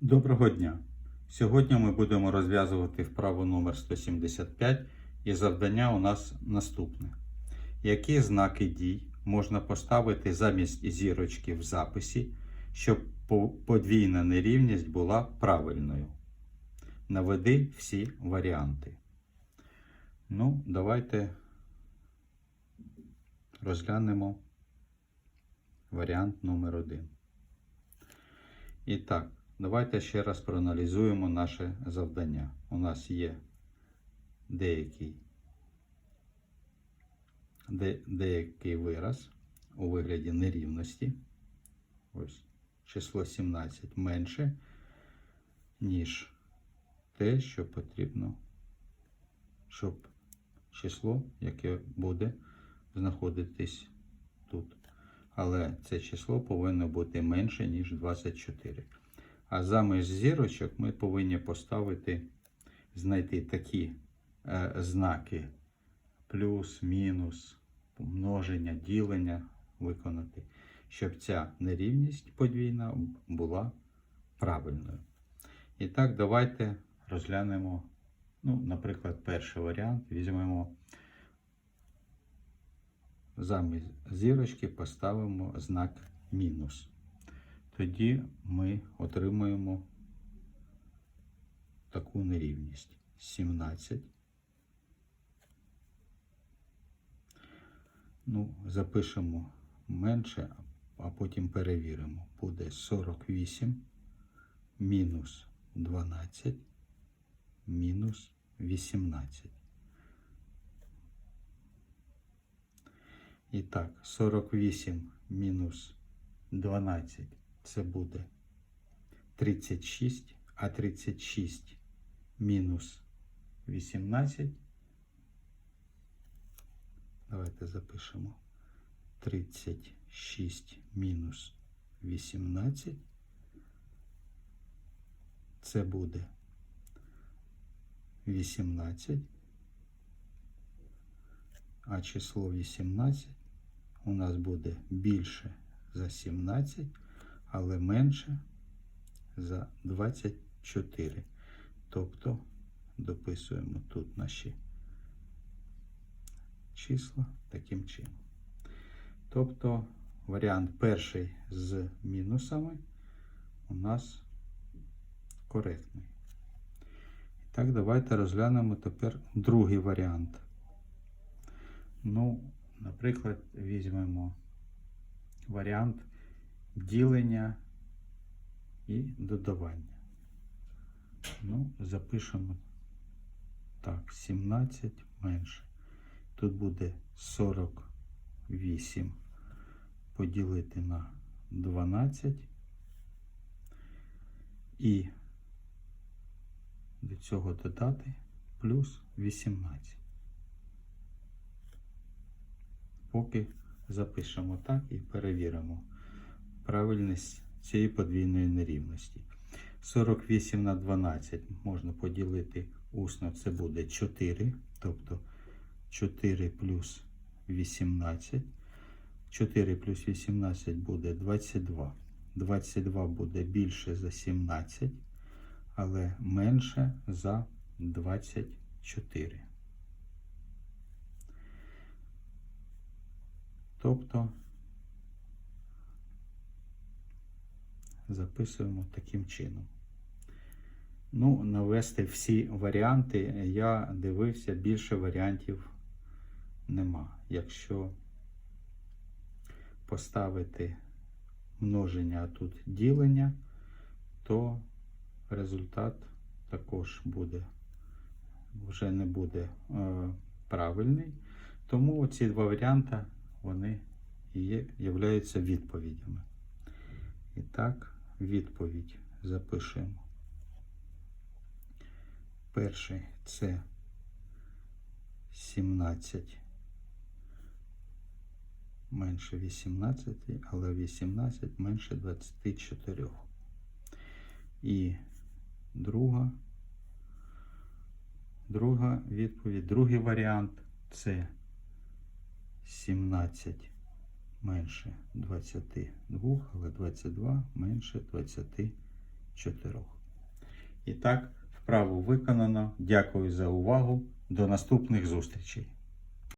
Доброго дня! Сьогодні ми будемо розв'язувати вправу номер 175 і завдання у нас наступне. Які знаки дій можна поставити замість зірочки в записі, щоб подвійна нерівність була правильною? Наведи всі варіанти. Ну, давайте розглянемо варіант номер один. І так, давайте ще раз проаналізуємо наше завдання. У нас є деякий, де, деякий вираз у вигляді нерівності. Ось число 17 менше, ніж те, що потрібно, щоб число, яке буде знаходитись тут. Але це число повинно бути менше, ніж 24. А замість зірочок ми повинні поставити, знайти такі е, знаки плюс, мінус, множення, ділення виконати, щоб ця нерівність подвійна була правильною. І так, давайте розглянемо, ну, наприклад, перший варіант. Візьмемо замість зірочки поставимо знак мінус. Тоді ми отримуємо таку нерівність 17. Ну, запишемо менше, а потім перевіримо. Буде 48 мінус 12 мінус 18. І так, 48 мінус 12 це буде 36, а 36 мінус 18. Давайте запишемо 36 мінус 18. Це буде 18. А число 18 у нас буде більше за 17, але менше за 24. Тобто дописуємо тут наші числа таким чином. Тобто варіант перший з мінусами у нас коректний. І так, давайте розглянемо тепер другий варіант. Ну, наприклад, візьмемо варіант ділення і додавання. Ну, запишемо так, 17 менше. Тут буде 48 поділити на 12 і до цього додати плюс 18. Поки запишемо так і перевіримо правильність цієї подвійної нерівності. 48 на 12 можна поділити усно, це буде 4, тобто 4 плюс 18. 4 плюс 18 буде 22. 22 буде більше за 17, але менше за 24. Тобто записуємо таким чином. Ну, навести всі варіанти. Я дивився, більше варіантів нема. Якщо поставити множення, а тут ділення, то результат також буде, вже не буде е, правильний. Тому ці два варіанти вони є, являються відповідями. І так, відповідь запишемо. Перший це 17 менше 18, але 18 менше 24. І друга, друга відповідь, другий варіант це 17 менше 22, але 22 менше 24. І так, вправу виконано. Дякую за увагу. До наступних зустрічей.